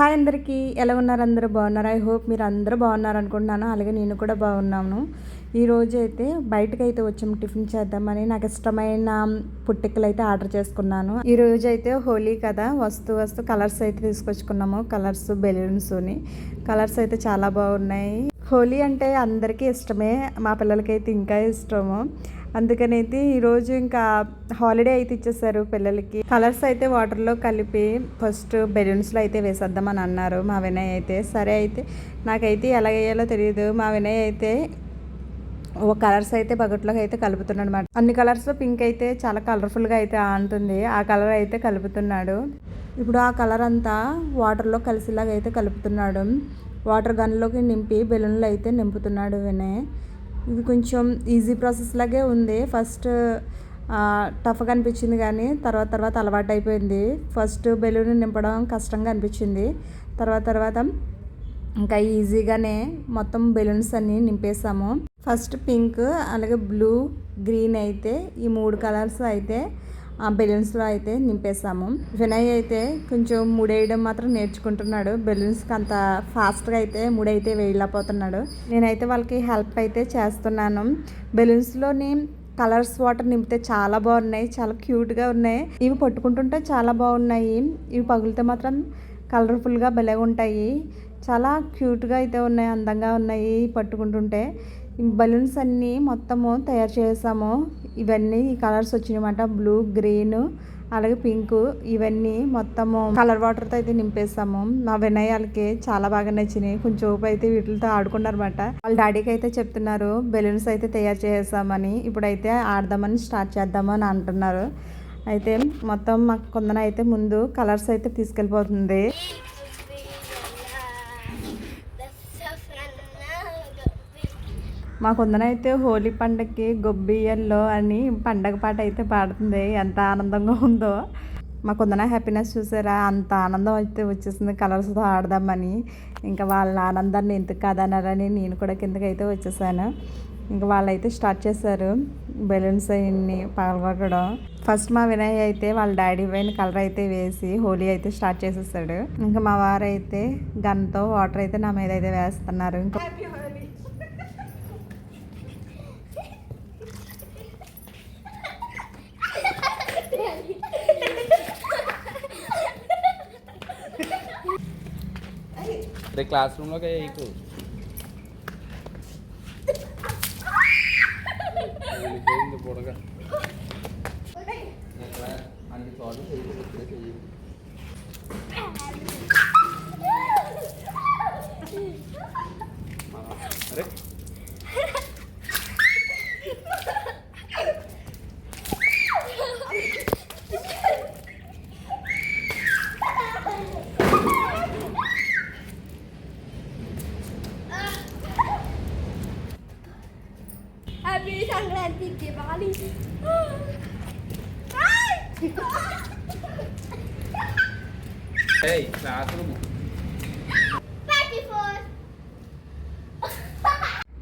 Hi అందరికీ. ఎలా ఉన్నారు అందరూ? బాగున్నారు? ఐ హోప్ మీరు అందరూ బాగున్నారు అనుకుంటున్నాను. అలాగే నేను కూడా బాగున్నాను. ఈ అయితే బయటకు అయితే వచ్చాము టిఫిన్ చేద్దామని. నాకు ఇష్టమైన పుట్టికలు అయితే ఆర్డర్ చేసుకున్నాను. ఈ అయితే హోలీ కదా. వస్తూ వస్తూ కలర్స్ అయితే తీసుకొచ్చుకున్నాము. కలర్స్ బెలూన్స్ని. కలర్స్ అయితే చాలా బాగున్నాయి. హోలీ అంటే అందరికీ ఇష్టమే మా పిల్లలకైతే ఇంకా ఇష్టము. అందుకని అయితే ఈరోజు ఇంకా హాలిడే అయితే ఇచ్చేసారు పిల్లలకి. కలర్స్ అయితే వాటర్లో కలిపి ఫస్ట్ బెలూన్స్లో అయితే వేసేద్దామని అన్నారు మా వినయ్ అయితే. సరే అయితే నాకైతే ఎలా వేయాలో తెలియదు మా వినయ్ అయితే ఓ కలర్స్ అయితే బకెట్లోకి అయితే కలుపుతున్నాడు అనమాట అన్ని కలర్స్ పింక్ అయితే చాలా కలర్ఫుల్గా అయితే ఆంటుంది ఆ కలర్ అయితే కలుపుతున్నాడు. ఇప్పుడు ఆ కలర్ అంతా వాటర్లో కలిసేలాగా అయితే కలుపుతున్నాడు. వాటర్ గన్లోకి నింపి బెలూన్లు అయితే నింపుతున్నాడు వినయ్. ఇది కొంచెం ఈజీ ప్రాసెస్ లాగే ఉంది. ఫస్ట్ టఫ్గా అనిపించింది కానీ తర్వాత తర్వాత అలవాటు అయిపోయింది. ఫస్ట్ బెలూన్ నింపడం కష్టంగా అనిపించింది. తర్వాత తర్వాత ఇంకా ఈజీగానే మొత్తం బెలూన్స్ అన్నీ నింపేసాము ఫస్ట్ పింక్ అలాగే బ్లూ గ్రీన్ అయితే ఈ మూడు కలర్స్ అయితే బెలూన్స్లో అయితే నింపేసాము వినయ్ అయితే కొంచెం ముడేయడం మాత్రం నేర్చుకుంటున్నాడు. బెలూన్స్కి అంత ఫాస్ట్గా అయితే ముడైతే వేయలేకపోతున్నాడు. నేనైతే వాళ్ళకి హెల్ప్ అయితే చేస్తున్నాను. బెలూన్స్లోని కలర్స్ వాటర్ నింపితే చాలా బాగున్నాయి. చాలా క్యూట్గా ఉన్నాయి. ఇవి పట్టుకుంటుంటే చాలా బాగున్నాయి. ఇవి పగిలితే మాత్రం కలర్ఫుల్గా భలే ఉంటాయి చాలా క్యూట్గా అయితే ఉన్నాయి. అందంగా ఉన్నాయి. పట్టుకుంటుంటే బలూన్స్ అన్నీ మొత్తము తయారు చేసాము. ఇవన్నీ ఈ కలర్స్ వచ్చినాయన్నమాట. బ్లూ గ్రీన్ అలాగే పింక్. ఇవన్నీ మొత్తము కలర్ వాటర్తో అయితే నింపేసాము. మా వినయాలకి చాలా బాగా నచ్చినాయి. కొంచెం ఊపు అయితే వీటితో ఆడుకున్నారన్నమాట. వాళ్ళ డాడీకి అయితే చెప్తున్నారు బెలూన్స్ అయితే తయారు చేసామని ఇప్పుడైతే ఆడదామని స్టార్ట్ చేద్దామని అంటున్నారు. అయితే మొత్తం మాకు కొందన అయితే ముందు కలర్స్ అయితే తీసుకెళ్ళిపోతుంది. మా కొందన అయితే హోలీ పండగకి గొబ్బియ్యల్లో అని పండగ పాట అయితే పాడుతుంది. ఎంత ఆనందంగా ఉందో. మా కొందన హ్యాపీనెస్ చూసారా? అంత ఆనందం అయితే వచ్చేసింది. కలర్స్తో ఆడదామని. ఇంకా వాళ్ళ ఆనందాన్ని ఎందుకు కాదన్నారని నేను కూడా కిందకి అయితే వచ్చేసాను. ఇంకా వాళ్ళైతే స్టార్ట్ చేశారు బెలూన్స్ అన్ని పగలగొట్టడం. ఫస్ట్ మా వినయ్ అయితే వాళ్ళ డాడీ పైన కలర్ అయితే వేసి హోలీ అయితే స్టార్ట్ చేసేసాడు. ఇంకా మా వారు అయితే గన్తో వాటర్ అయితే నా మీద అయితే వేస్తున్నారు. ఇంకా రే క్లాస్ రూమ్లోకి వేయకు వెళ్ళిపోయింది పొడగా అన్ని సంక్రాంతి దివాలి ఏయ్ క్లాస్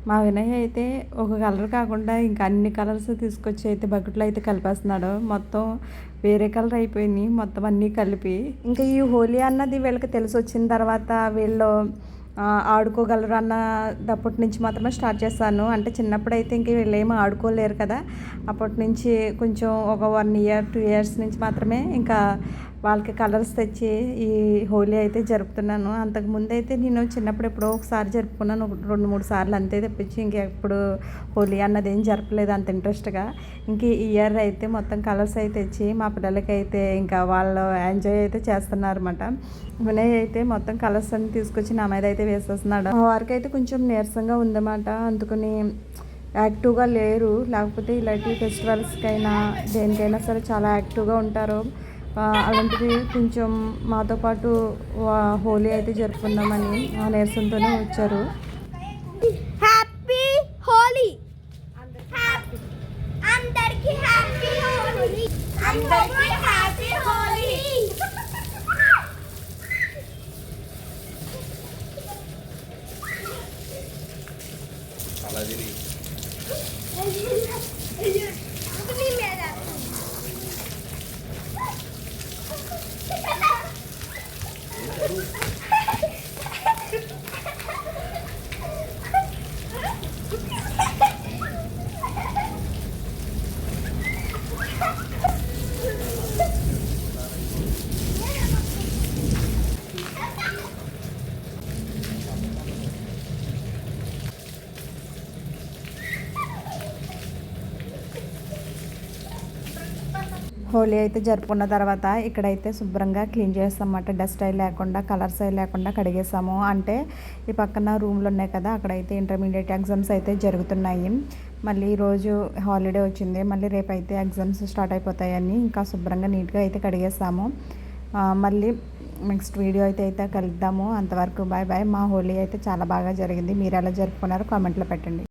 మా వినయ్ అయితే ఒక కలర్ కాకుండా ఇంకా అన్ని కలర్స్ తీసుకొచ్చి అయితే బకెట్లో అయితే కలిపేస్తున్నాడు. మొత్తం వేరే కలర్ అయిపోయింది. మొత్తం అన్నీ కలిపి. ఇంకా ఈ హోలీ అన్నది వీళ్ళకి తెలిసి వచ్చిన తర్వాత వీళ్ళు ఆడుకోగలరు అన్నదప్పటి నుంచి మాత్రమే స్టార్ట్ చేస్తాను. అంటే చిన్నప్పుడు అయితే ఇంక వీళ్ళు ఆడుకోలేరు కదా. అప్పటి నుంచి కొంచెం ఒక వన్ ఇయర్ టూ ఇయర్స్ నుంచి మాత్రమే ఇంకా వాళ్ళకి కలర్స్ తెచ్చి ఈ హోలీ అయితే జరుపుతున్నాను. అంతకు ముందు అయితే నేను చిన్నప్పుడు ఎప్పుడో ఒకసారి జరుపుకున్నాను. రెండు మూడు సార్లు అంతే తెప్పించి ఇంకెప్పుడు హోలీ అన్నది ఏం జరపలేదు అంత ఇంట్రెస్ట్గా. ఇంక ఈ ఇయర్ అయితే మొత్తం కలర్స్ అయితే తెచ్చి మా పిల్లలకి అయితే ఇంకా వాళ్ళు ఎంజాయ్ అయితే చేస్తున్నారు అనమాట వినయ్ అయితే మొత్తం కలర్స్ అన్ని తీసుకొచ్చి నా మీద అయితే వేసేస్తున్నాడు. వారికి అయితే కొంచెం నీరసంగా ఉందన్నమాట. అందుకని యాక్టివ్గా లేరు. లేకపోతే ఇలాంటి ఫెస్టివల్స్కైనా దేనికైనా సరే చాలా యాక్టివ్గా ఉంటారు. అలాంటిది కొంచెం మాతో పాటు హోలీ అయితే జరుపుకుందామని ఆ నీరసంతోనే వచ్చారు. హ్యాపీ హోలీ అందరికీ హ్యాపీ హోలీ అలా తిరిగి మీద హోలీ అయితే జరుపుకున్న తర్వాత ఇక్కడైతే శుభ్రంగా క్లీన్ చేస్తామన్నమాట. డస్ట్ అయి లేకుండా కలర్స్ అయి లేకుండా కడిగేసాము. అంటే ఈ పక్కన రూమ్లు ఉన్నాయి కదా అక్కడైతే ఇంటర్మీడియట్ ఎగ్జామ్స్ అయితే జరుగుతున్నాయి. మళ్ళీ ఈరోజు హాలిడే వచ్చింది. మళ్ళీ రేపు అయితే ఎగ్జామ్స్ స్టార్ట్ అయిపోతాయని ఇంకా శుభ్రంగా నీట్గా అయితే కడిగేసాము. మళ్ళీ నెక్స్ట్ వీడియో అయితే అయితే కలుద్దాము. అంతవరకు బాయ్ బాయ్. మా హోలీ అయితే చాలా బాగా జరిగింది. మీరు ఎలా జరుపుకున్నారో కామెంట్లో పెట్టండి.